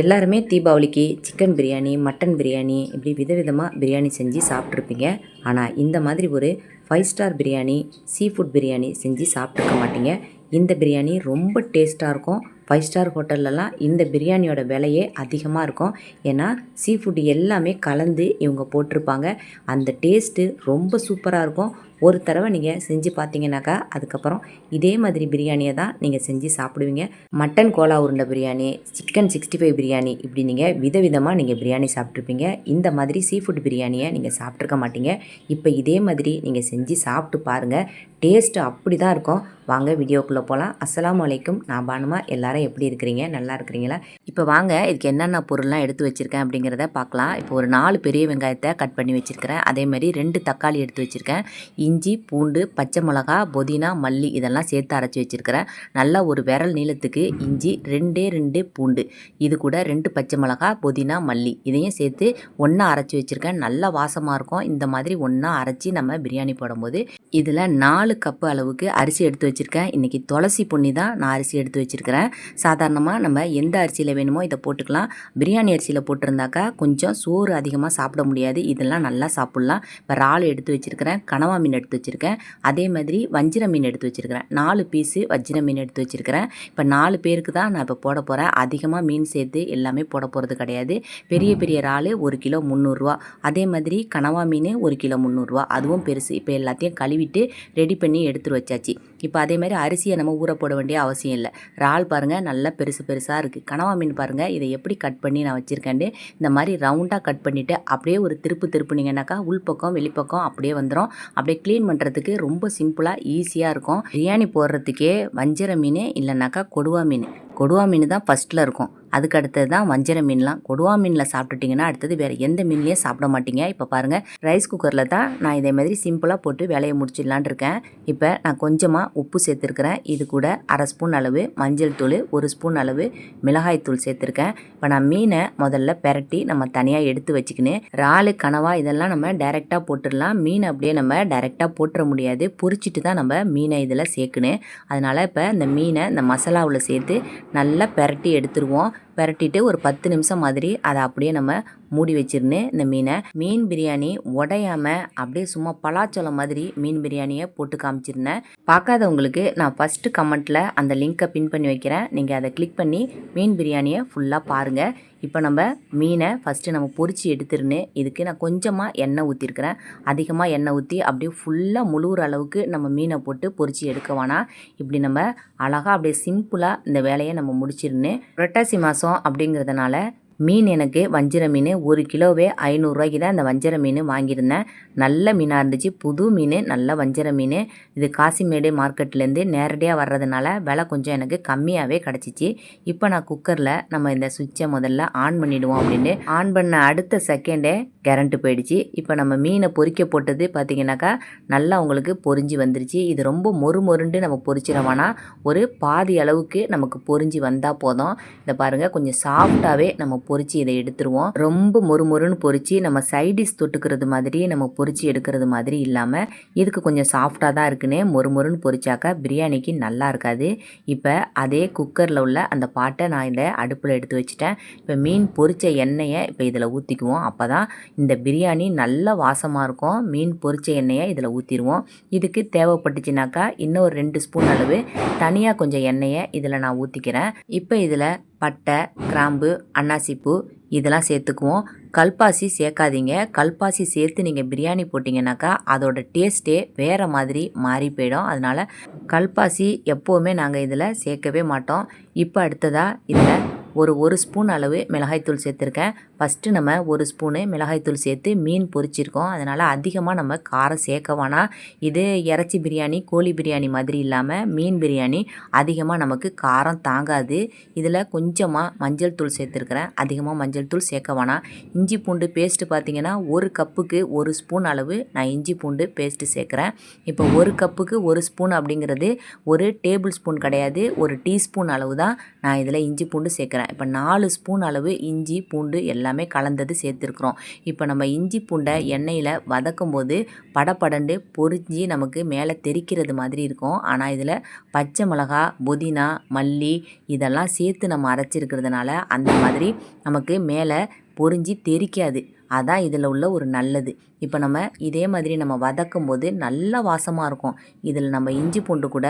எல்லாருமே தீபாவளிக்கு chicken biryani mutton biryani இப்படி விதவிதமாக பிரியாணி செஞ்சு சாப்பிட்ருப்பீங்க. ஆனால் இந்த மாதிரி ஒரு five star biryani seafood biryani செஞ்சு சாப்பிட்ருக்க மாட்டீங்க. இந்த பிரியாணி ரொம்ப டேஸ்ட்டாக இருக்கும். ஃபைவ் ஸ்டார் ஹோட்டல்லலாம் இந்த பிரியாணியோட விலையே அதிகமாக இருக்கும். ஏன்னா சீ ஃபுட் எல்லாமே கலந்து இவங்க போட்டிருப்பாங்க. அந்த டேஸ்ட்டு ரொம்ப சூப்பராக இருக்கும். ஒரு தடவை நீங்கள் செஞ்சு பார்த்தீங்கன்னாக்கா அதுக்கப்புறம் இதே மாதிரி பிரியாணியை தான் நீங்கள் செஞ்சு சாப்பிடுவீங்க. மட்டன் கோலா உருண்டை biryani chicken sixty five biryani இப்படி நீங்கள் விதவிதமாக நீங்கள் பிரியாணி சாப்பிட்ருப்பீங்க இந்த மாதிரி சீ ஃபுட் பிரியாணியை நீங்கள் சாப்பிட்ருக்க மாட்டீங்க. இப்போ இதே மாதிரி நீங்கள் செஞ்சு சாப்பிட்டு பாருங்கள் டேஸ்ட்டு அப்படி தான் இருக்கும். வாங்க வீடியோக்குள்ளே போகலாம் அஸ்லாம் வலைக்கும் நான் பானுமா. எல்லாரும் எப்படி இருக்கிறீங்க? நல்லா இருக்கிறீங்களா? இப்போ வாங்க இதுக்கு என்னென்ன பொருள்லாம் எடுத்து வச்சுருக்கேன் அப்படிங்கிறத பார்க்கலாம். இப்போ ஒரு நாலு பெரிய வெங்காயத்தை கட் பண்ணி வச்சுருக்கிறேன். அதே மாதிரி ரெண்டு தக்காளி எடுத்து வச்சுருக்கேன். இஞ்சி பூண்டு பச்சை மிளகா புதினா மல்லி இதெல்லாம் சேர்த்து அரைச்சி வச்சுருக்கிறேன். நல்லா ஒரு விரல் நீளத்துக்கு இஞ்சி ரெண்டே ரெண்டு பூண்டு. இது கூட ரெண்டு பச்சை மிளகா புதினா மல்லி இதையும் சேர்த்து ஒன்றா அரைச்சி வச்சுருக்கேன். நல்லா வாசமாக இருக்கும். இந்த மாதிரி ஒன்றா அரைச்சி நம்ம பிரியாணி போடும்போது இதில் நாலு கப்பு அளவுக்கு அரிசி எடுத்து வச்சுருக்கேன். இன்றைக்கி துளசி பொன்னி தான் நான் அரிசி எடுத்து வச்சுருக்கிறேன். சாதாரணமாக நம்ம எந்த அரிசியில் வேணுமோ இதை போட்டுக்கலாம். பிரியாணி அரிசியில் போட்டிருந்தாக்கா கொஞ்சம் சோறு அதிகமாக சாப்பிட முடியாது. இதெல்லாம் நல்லா சாப்பிட்லாம். இப்போ இறால் எடுத்து வச்சுருக்கிறேன். கனவா மீன் எடுத்து வச்சுருக்கேன். அதே மாதிரி வஞ்சிர மீன் எடுத்து வச்சுருக்கிறேன். நாலு பீஸு வஞ்சிர மீன் எடுத்து வச்சுருக்கிறேன். இப்போ நாலு பேருக்கு தான் நான் இப்போ போட போகிறேன் அதிகமாக மீன் சேர்த்து எல்லாமே போட போகிறது கிடையாது. பெரிய பெரிய இறால் ஒரு கிலோ முந்நூறுரூவா அதே மாதிரி கனவா மீன் ஒரு கிலோ முந்நூறுரூவா அதுவும் பெருசு. இப்போ எல்லாத்தையும் கழுவிட்டு ரெடி பண்ணி எடுத்துட்டு வச்சாச்சு. இப்போ அதே மாதிரி அரிசியை நம்ம ஊற போட வேண்டிய அவசியம் இல்லை. இறால் பாருங்கள் நல்லா பெருசு பெருசாக இருக்குது கனவா மீன் பாருங்கள் இதை எப்படி கட் பண்ணி நான் வச்சுருக்கேன்ட்டு இந்த மாதிரி ரவுண்டாக கட் பண்ணிவிட்டு அப்படியே ஒரு திருப்பு திருப்புனீங்கன்னாக்கா உள்பக்கம் வெளிப்பக்கம் அப்படியே வந்துடும் அப்படியே க்ளீன் பண்ணுறதுக்கு ரொம்ப சிம்பிளாக ஈஸியாக இருக்கும். பிரியாணி போடுறதுக்கே வஞ்சர மீன் இல்லைனாக்கா கொடுவா மீன். கொடுவா மீன் தான் ஃபஸ்ட்டில் இருக்கும். அதுக்கு அடுத்தது தான் வஞ்சர மீன்லாம். கொடுவா மீனில் சாப்பிட்டுட்டிங்கன்னா அடுத்தது வேறு எந்த மீன்லேயும் சாப்பிட மாட்டீங்க. இப்போ பாருங்கள் ரைஸ் குக்கரில் தான் நான் இதே மாதிரி சிம்பிளாக போட்டு வேலையை முடிச்சிடலான் இருக்கேன். இப்போ நான் கொஞ்சமாக உப்பு சேர்த்துருக்கிறேன். இது கூட அரை ஸ்பூன் அளவு மஞ்சள் தூள் ஒரு ஸ்பூன் அளவு மிளகாய் தூள் சேர்த்துருக்கேன். இப்போ நான் மீனை முதல்ல பெரட்டி நம்ம தனியாக எடுத்து வச்சுக்கின்னு இறாலு கனவா இதெல்லாம் நம்ம டைரெக்டாக போட்டுடலாம். மீன் அப்படியே நம்ம டைரெக்டாக போட்டுற முடியாது. பொறிச்சிட்டு தான் நம்ம மீனை இதில் சேர்க்கணும். அதனால் இப்போ இந்த மீனை இந்த மசாலாவில் சேர்த்து நல்லா பெரட்டி எடுத்துருவோம். விரட்டிட்டு ஒரு பத்து நிமிஷம் மாதிரி அதை அப்படியே நம்ம மூடி வச்சிருந்தேன் இந்த மீனை. மீன் பிரியாணி உடையாமல் அப்படியே சும்மா பலாச்சோளம் மாதிரி மீன் பிரியாணியை போட்டு காமிச்சிருந்தேன். பார்க்காதவங்களுக்கு நான் ஃபஸ்ட்டு கமெண்ட்டில் அந்த லிங்க்கை பின் பண்ணி வைக்கிறேன். நீங்கள் அதை கிளிக் பண்ணி மீன் பிரியாணியை ஃபுல்லாக பாருங்கள் இப்போ நம்ம மீனை ஃபஸ்ட்டு நம்ம பொறிச்சு எடுத்துருன்னு இதுக்கு நான் கொஞ்சமாக எண்ணெய் ஊற்றிருக்கிறேன் அதிகமாக எண்ணெய் ஊற்றி அப்படியே ஃபுல்லாக முழுகிற அளவுக்கு நம்ம மீனை போட்டு பொறிச்சு எடுக்க வேணாம். இப்படி நம்ம அழகாக அப்படியே சிம்பிளாக இந்த வேலையை நம்ம முடிச்சிருன்னு புரட்டாசி மாதம் அப்படிங்கிறதுனால மீன் எனக்கு வஞ்சிர மீன் ஒரு கிலோவே ஐநூறுரூவாய்க்கு தான் இந்த வஞ்சிர மீன் வாங்கியிருந்தேன். நல்ல மீனாக இருந்துச்சு. புது மீன் நல்ல வஞ்சிர மீன். இது காசிமேடு மார்க்கெட்லேருந்து நேரடியாக வர்றதுனால விலை கொஞ்சம் எனக்கு கம்மியாகவே கிடச்சிச்சு. இப்போ நான் குக்கரில் நம்ம இந்த சுவிட்சை முதல்ல ஆன் பண்ணிவிடுவோம் அப்படின்னு ஆன் பண்ண அடுத்த செகண்டே கரண்ட்டு போயிடுச்சு. இப்போ நம்ம மீனை பொறிக்க போட்டது பார்த்திங்கனாக்கா நல்லா உங்களுக்கு பொரிஞ்சு வந்துருச்சு. இது ரொம்ப மொறு மொருண்டு நம்ம பொரிச்சிடவானா ஒரு பாதி அளவுக்கு நமக்கு பொரிஞ்சு வந்தால் போதும். இதை பாருங்கள் கொஞ்சம் சாஃப்டாகவே நம்ம பொறிச்சு இதை எடுத்துருவோம். ரொம்ப மொறு மொறுன்னு நம்ம சைடிஷ் தொட்டுக்கிறது மாதிரி நம்ம பொறிச்சு எடுக்கிறது மாதிரி இல்லாமல் இதுக்கு கொஞ்சம் சாஃப்டாக தான் இருக்குன்னு மொறு மொறுன்னு பிரியாணிக்கு நல்லா இருக்காது. இப்போ அதே குக்கரில் உள்ள அந்த பாட்டை நான் இந்த அடுப்பில் எடுத்து வச்சுட்டேன். இப்போ மீன் பொறிச்ச எண்ணெயை இப்போ இதில் ஊற்றிக்குவோம் அப்போ தான் இந்த பிரியாணி நல்ல வாசமாக இருக்கும். மீன் பொறிச்ச எண்ணெயை இதில் ஊற்றிடுவோம் இதுக்கு தேவைப்பட்டுச்சுனாக்கா இன்னும் ஒரு ரெண்டு ஸ்பூன் அளவு தனியாக கொஞ்சம் எண்ணெயை இதில் நான் ஊற்றிக்கிறேன் இப்போ இதில் பட்டை கிராம்பு அன்னாசிப்பூ இதெல்லாம் சேர்த்துக்குவோம். கல்பாசி சேர்க்காதீங்க. கல்பாசி சேர்த்து நீங்கள் பிரியாணி போட்டிங்கனாக்கா அதோட டேஸ்ட்டே வேறு மாதிரி மாறி போயிடும். அதனால் கல்பாசி எப்போவுமே நாங்கள் இதில் சேர்க்கவே மாட்டோம். இப்போ அடுத்ததாக இதில் ஒரு ஒரு ஸ்பூன் அளவு மிளகாய்த்தூள் சேர்த்துருக்கேன். ஃபஸ்ட்டு நம்ம ஒரு ஸ்பூனு மிளகாய்த்தூள் சேர்த்து மீன் பொரிச்சிருக்கோம். அதனால் அதிகமாக நம்ம காரம் சேர்க்க வேணாம். இது இறைச்சி பிரியாணி கோழி பிரியாணி மாதிரி இல்லாமல் மீன் பிரியாணி அதிகமாக நமக்கு காரம் தாங்காது. இதில் கொஞ்சமாக மஞ்சள் தூள் சேர்த்துருக்குறேன். அதிகமாக மஞ்சள் தூள் சேர்க்க வேணாம். இஞ்சி பூண்டு பேஸ்ட்டு பார்த்திங்கன்னா ஒரு கப்புக்கு ஒரு ஸ்பூன் அளவு நான் இஞ்சி பூண்டு பேஸ்ட்டு சேர்க்குறேன். இப்போ ஒரு கப்புக்கு ஒரு ஸ்பூன் அப்படிங்கிறது ஒரு டேபிள் ஸ்பூன் கிடையாது. ஒரு டீஸ்பூன் அளவு தான் நான் இதில் இஞ்சி பூண்டு சேர்க்குறேன். சேர்த்துருக்குறேன் இப்போ நாலு ஸ்பூன் அளவு இஞ்சி பூண்டு எல்லாமே கலந்தது சேர்த்துருக்குறோம். இப்போ நம்ம இஞ்சி பூண்டை எண்ணெயில் வதக்கும் போது படபடண்டு பொரிஞ்சு நமக்கு மேலே தெறிக்கிறது மாதிரி இருக்கும். ஆனால் இதில் பச்சை மிளகா புதினா மல்லி இதெல்லாம் சேர்த்து நம்ம அரைச்சிருக்கிறதுனால அந்த மாதிரி நமக்கு மேலே பொரிஞ்சு தெறிக்காது அதான் இதில் உள்ள ஒரு நல்லது. இப்போ நம்ம இதே மாதிரி நம்ம வதக்கும் போது நல்ல வாசமாக இருக்கும். இதில் நம்ம இஞ்சி பூண்டு கூட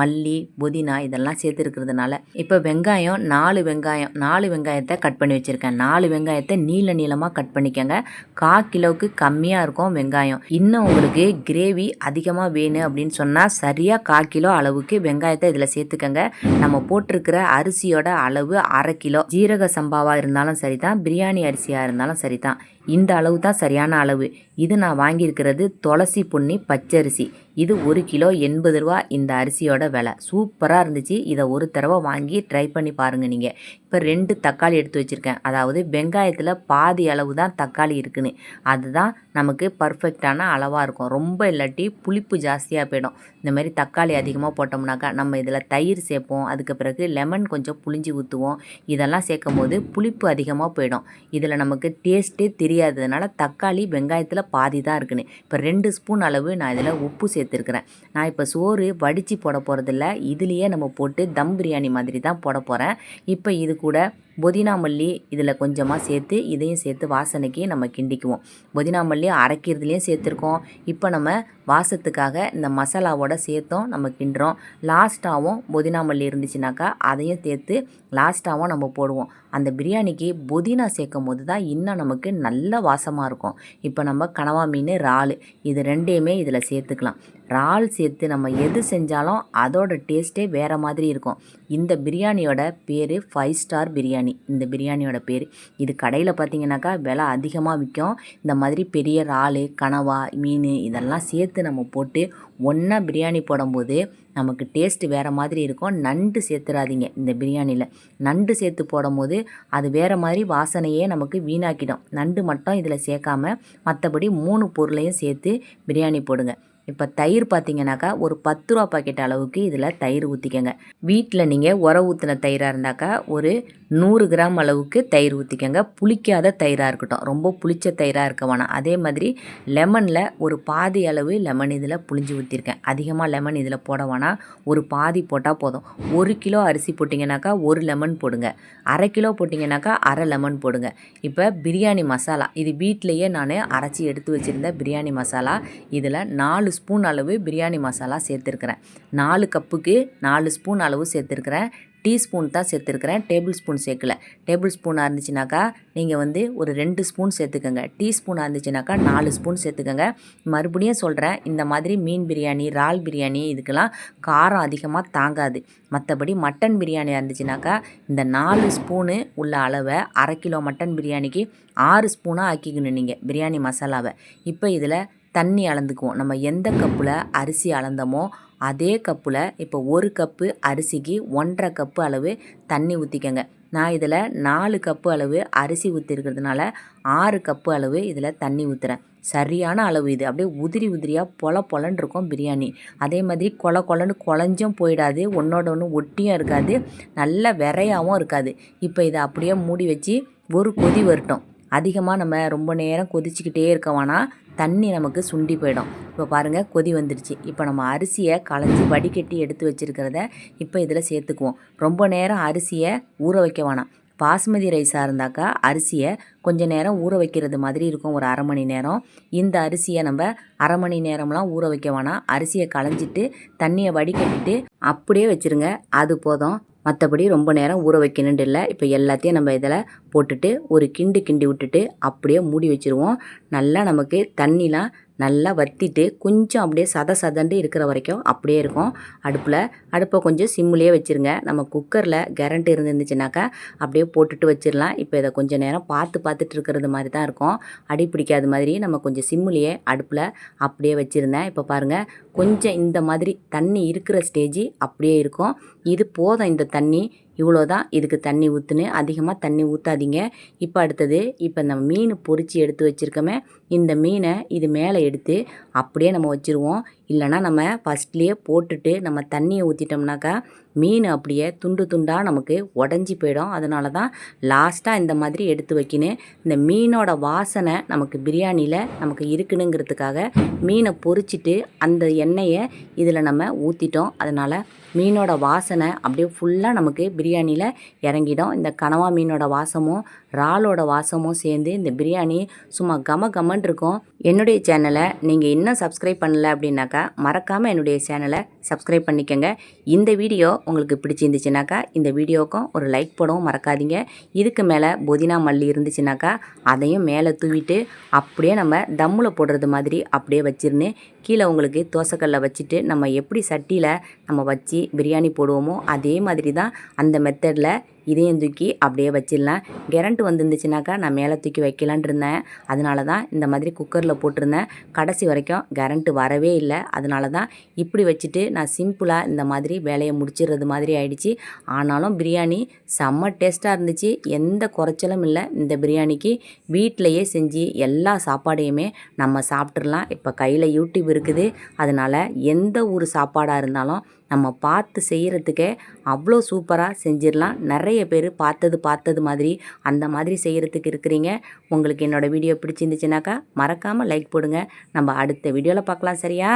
மல்லி புதினா இதெல்லாம் சேர்த்துருக்கிறதுனால இப்போ வெங்காயம் நாலு வெங்காயம் நாலு வெங்காயத்தை கட் பண்ணி வச்சுருக்கேன். நாலு வெங்காயத்தை நீள நீளமாக கட் பண்ணிக்கோங்க. கா கிலோவுக்கு கம்மியாக இருக்கும் வெங்காயம். இன்னும் உங்களுக்கு கிரேவி அதிகமாக வேணும் அப்படின்னு சொன்னால் சரியாக கா கிலோ அளவுக்கு வெங்காயத்தை இதில் சேர்த்துக்கங்க. நம்ம போட்டிருக்கிற அரிசியோட அளவு அரை கிலோ. ஜீரக சம்பாவாக இருந்தாலும் சரி தான் பிரியாணி அரிசியாக இருந்தாலும் சரி தான் இந்த அளவு தான் சரியான அளவு. இது நான் வாங்கியிருக்கிறது துளசி பொன்னி பச்சரிசி. இது ஒரு கிலோ எண்பது ரூபா இந்த அரிசியோட விலை. சூப்பராக இருந்துச்சு. இதை ஒரு தடவை வாங்கி ட்ரை பண்ணி பாருங்கள் நீங்கள் இப்போ ரெண்டு தக்காளி எடுத்து வச்சுருக்கேன். அதாவது வெங்காயத்தில் பாதி அளவு தான் தக்காளி இருக்குன்னு. அதுதான் நமக்கு பர்ஃபெக்டான அளவாக இருக்கும். ரொம்ப இல்லாட்டி புளிப்பு ஜாஸ்தியாக போயிடும். இந்த மாதிரி தக்காளி அதிகமாக போட்டோம்னாக்கா நம்ம இதில் தயிர் சேர்ப்போம். அதுக்கு பிறகு லெமன் கொஞ்சம் புளிஞ்சி ஊற்றுவோம் இதெல்லாம் சேர்க்கும் போது புளிப்பு அதிகமாக போயிடும். இதில் நமக்கு டேஸ்ட்டே தெரியாததுனால தக்காளி வெங்காயத்தில் பாதி தான் இருக்குன்னு. இப்போ ரெண்டு ஸ்பூன் அளவு நான் இதில் உப்பு சேர்த்துருக்குறேன். நான் இப்போ சோறு வடித்து போட போகிறதில்ல இதுலேயே நம்ம போட்டு தம் பிரியாணி மாதிரி தான் போட போகிறேன் இப்போ இது கூட புதினா மல்லி இதில் கொஞ்சமாக சேர்த்து இதையும் சேர்த்து வாசனைக்கு நம்ம கிண்டிக்குவோம். புதினா மல்லி அரைக்கிறதுலேயும் சேர்த்துருக்கோம். இப்போ நம்ம வாசத்துக்காக இந்த மசாலாவோட சேர்த்தும் நம்ம கிண்டுறோம். லாஸ்ட்டாகவும் புதினா மல்லி இருந்துச்சுனாக்கா அதையும் சேர்த்து லாஸ்ட்டாகவும் நம்ம போடுவோம். அந்த பிரியாணிக்கு புதினா சேர்க்கும் போது தான் இன்னும் நமக்கு நல்ல வாசமாக இருக்கும். இப்போ நம்ம கனவா மீன் இறால் இது ரெண்டையுமே இதில் சேர்த்துக்கலாம். இறால் சேர்த்து நம்ம எது செஞ்சாலும் அதோட டேஸ்ட்டே வேறு மாதிரி இருக்கும். இந்த பிரியாணியோட பேர் ஃபைவ் ஸ்டார் பிரியாணி. இந்த பிரியாணியோட பேர். இது கடையில் பார்த்தீங்கன்னாக்கா விலை அதிகமாக விற்கும் இந்த மாதிரி பெரிய இறால் கனவா மீன் இதெல்லாம் சேர்த்து நம்ம போட்டு ஒன்றா பிரியாணி போடும்போது நமக்கு டேஸ்ட்டு வேறு மாதிரி இருக்கும். நண்டு சேர்த்துறாதீங்க இந்த பிரியாணியில். நண்டு சேர்த்து போடும்போது அது வேறு மாதிரி வாசனையே நமக்கு வீணாக்கிடும். நண்டு மட்டும் இதில் சேர்க்காம மற்றபடி மூணு பொருளையும் சேர்த்து பிரியாணி போடுங்க. இப்போ தயிர் பார்த்தீங்கன்னாக்கா ஒரு பத்து ரூபா பாக்கெட் அளவுக்கு இதில் தயிர் ஊற்றிக்கங்க வீட்டில் நீங்கள் உர ஊற்றின தயிராக இருந்தாக்கா ஒரு நூறு கிராம் அளவுக்கு தயிர் ஊற்றிக்கங்க புளிக்காத தயிராக இருக்கட்டும். ரொம்ப புளிச்ச தயிராக இருக்க வேணாம். அதே மாதிரி லெமனில் ஒரு பாதி அளவு லெமன் இதில் புளிஞ்சு ஊற்றிருக்கேன் அதிகமாக லெமன் இதில் போட வேணாம். ஒரு பாதி போட்டால் போதும். ஒரு கிலோ அரிசி போட்டிங்கனாக்கா ஒரு லெமன் போடுங்க. அரை கிலோ போட்டிங்கனாக்கா அரை லெமன் போடுங்க. இப்போ பிரியாணி மசாலா. இது வீட்டிலையே நான் அரைச்சி எடுத்து வச்சுருந்த பிரியாணி மசாலா. இதில் நாலு ஸ்பூன் அளவு பிரியாணி மசாலா சேர்த்துருக்குறேன். நாலு கப்புக்கு நாலு ஸ்பூன் அளவு சேர்த்துருக்குறேன். டீஸ்பூன் தான் சேர்த்துருக்குறேன். டேபிள் ஸ்பூன் சேர்க்கல. டேபிள் ஸ்பூனாக இருந்துச்சுனாக்கா நீங்கள் வந்து ஒரு ரெண்டு ஸ்பூன் சேர்த்துக்கோங்க. டீஸ்பூனாக இருந்துச்சுனாக்கா நாலு ஸ்பூன் சேர்த்துக்கோங்க. மறுபடியும் சொல்கிறேன் இந்த மாதிரி மீன் பிரியாணி இறால் பிரியாணி இதுக்கெல்லாம் காரம் அதிகமாக தாங்காது. மற்றபடி மட்டன் பிரியாணியாக இருந்துச்சுனாக்கா இந்த நாலு ஸ்பூனு உள்ள அளவை அரை கிலோ மட்டன் பிரியாணிக்கு ஆறு ஸ்பூனாக ஆக்கிக்கணும் நீங்கள் பிரியாணி மசாலாவை. இப்போ இதில் தண்ணி அளந்துக்குவோம். நம்ம எந்த கப்பில் அரிசி அளந்தோமோ அதே கப்பில் இப்போ ஒரு கப்பு அரிசிக்கு ஒன்றரை கப்பு அளவு தண்ணி ஊற்றிக்கங்க நான் இதில் நாலு கப்பு அளவு அரிசி ஊற்றிருக்கிறதுனால ஆறு கப்பு அளவு இதில் தண்ணி ஊற்றுறேன் சரியான அளவு இது. அப்படியே உதிரி உதிரியாக பொல பொலன்னு இருக்கும் பிரியாணி. அதே மாதிரி கொல கொலன்னு குழஞ்சும் போயிடாது. ஒன்றோட ஒன்று ஒட்டியும் இருக்காது. நல்ல விரையாகவும் இருக்காது. இப்போ இதை அப்படியே மூடி வச்சு ஒரு கொதி வரட்டும். அதிகமாக நம்ம ரொம்ப நேரம் கொதிச்சுக்கிட்டே இருக்க வேணாம் தண்ணி நமக்கு சுண்டி போயிடும். இப்போ பாருங்கள் கொதி வந்துடுச்சு இப்போ நம்ம அரிசியை களைஞ்சி வடிகட்டி எடுத்து வச்சுருக்கிறத இப்போ இதில் சேர்த்துக்குவோம். ரொம்ப நேரம் அரிசியை ஊற வைக்க வேணாம். பாஸ்மதி ரைஸாக இருந்தாக்கா அரிசியை கொஞ்சம் நேரம் ஊற வைக்கிறது மாதிரி இருக்கும். ஒரு அரை மணி நேரம். இந்த அரிசியை நம்ம அரை மணி நேரம்லாம் ஊற வைக்க வேணாம். அரிசியை களைஞ்சிட்டு தண்ணியை வடிகட்டிட்டு அப்படியே வச்சுருங்க. அது போதும். மற்றபடி ரொம்ப நேரம் ஊற வைக்கணுன்ட்டு இல்லை. இப்போ எல்லாத்தையும் நம்ம இதில் போட்டுட்டு ஒரு கிண்டு கிண்டி விட்டுட்டு அப்படியே மூடி வச்சுருவோம். நல்லா நமக்கு தண்ணிலாம் நல்லா வற்றிட்டு கொஞ்சம் அப்படியே சத சதண்டு இருக்கிற வரைக்கும் அப்படியே இருக்கும். அடுப்பில் அடுப்பை கொஞ்சம் சிம்முலேயே வச்சுருங்க. நம்ம குக்கரில் கரண்ட் இருந்துருந்துச்சுனாக்கா அப்படியே போட்டுட்டு வச்சிடலாம் இப்போ இதை கொஞ்சம் நேரம் பார்த்து பார்த்துட்டு இருக்கிறது மாதிரி தான் இருக்கும். அடி பிடிக்காத மாதிரி நம்ம கொஞ்சம் சிம்முலேயே அடுப்பில் அப்படியே வச்சுருந்தேன். இப்போ பாருங்கள் கொஞ்சம் இந்த மாதிரி தண்ணி இருக்கிற ஸ்டேஜி அப்படியே இருக்கும். இது போதும் இந்த தண்ணி. இவ்வளோ தான் இதுக்கு தண்ணி ஊற்றுன்னு அதிகமாக தண்ணி ஊற்றாதீங்க இப்போ அடுத்தது இப்போ இந்த மீன் பொறிச்சு எடுத்து வச்சுருக்கோமே இந்த மீனை இது மேலே எடுத்து அப்படியே நம்ம வச்சுருவோம். இல்லைனா நம்ம ஃபஸ்ட்லேயே போட்டுட்டு நம்ம தண்ணியை ஊற்றிட்டோம்னாக்கா மீன் அப்படியே துண்டு துண்டாக நமக்கு உடஞ்சி போயிடும். அதனால தான் லாஸ்ட்டாக இந்த மாதிரி எடுத்து வைக்கணும் இந்த மீனோட வாசனை நமக்கு பிரியாணியில் நமக்கு இருக்கணுங்கிறதுக்காக மீனை பொறிச்சிட்டு அந்த எண்ணெயை இதில் நம்ம ஊற்றிட்டோம் அதனால் மீனோட வாசனை அப்படியே ஃபுல்லாக நமக்கு பிரியாணியில் இறங்கிடும். இந்த கனவா மீனோட வாசமும் இறாலோட வாசமும் சேர்ந்து இந்த பிரியாணி சும்மா கம கமன்னு இருக்கும். என்னுடைய சேனலை நீங்கள் இன்னும் சப்ஸ்கிரைப் பண்ணல அப்படின்னாக்கா மறக்காமல் என்னுடைய சேனலை சப்ஸ்கிரைப் பண்ணிக்கோங்க. இந்த வீடியோ உங்களுக்கு பிடிச்சிருந்துச்சுனாக்கா இந்த வீடியோவுக்கும் ஒரு லைக் போடவும் மறக்காதீங்க. இதுக்கு மேலே புதினா மல்லி இருந்துச்சுனாக்கா அதையும் மேலே தூவிட்டு அப்படியே நம்ம தம்மில் போடுறது மாதிரி அப்படியே வச்சிருந்து கீழே உங்களுக்கு தோசைக்கல்லை வச்சுட்டு நம்ம எப்படி சட்டியில் நம்ம வச்சு பிரியாணி போடுவோமோ அதே மாதிரி தான் அந்த மெத்தடில் இதையும் தூக்கி அப்படியே வச்சிடலாம். கெரண்ட் வந்துருந்துச்சுனாக்கா நான் மேலே தூக்கி வைக்கலான் இருந்தேன். அதனால தான் இந்த மாதிரி குக்கரில் போட்டிருந்தேன். கடைசி வரைக்கும் கரண்ட்டு வரவே இல்லை. அதனால தான் இப்படி வச்சுட்டு நான் சிம்பிளாக இந்த மாதிரி வேலையை முடிச்சிடுறது மாதிரி ஆயிடுச்சு. ஆனாலும் பிரியாணி செம்ம டேஸ்ட்டாக இருந்துச்சு. எந்த குறைச்சலும் இல்லை. இந்த பிரியாணிக்கு வீட்டிலையே செஞ்சு எல்லா சாப்பாடையுமே நம்ம சாப்பிட்றலாம் இப்போ கையில் யூடியூப் இருக்குது. அதனால் எந்த ஒரு சாப்பாடாக இருந்தாலும் நம்ம பார்த்து செய்கிறதுக்கே அவ்வளோ சூப்பராக செஞ்சிடலாம். நிறைய நிறைய பேர் பார்த்தது பார்த்தது மாதிரி அந்த மாதிரி செய்கிறதுக்கு இருக்கிறீங்க. உங்களுக்கு என்னோடய வீடியோ பிடிச்சிருந்துச்சுனாக்கா மறக்காமல் லைக் போடுங்க. நம்ம அடுத்த வீடியோவில் பார்க்கலாம் சரியா?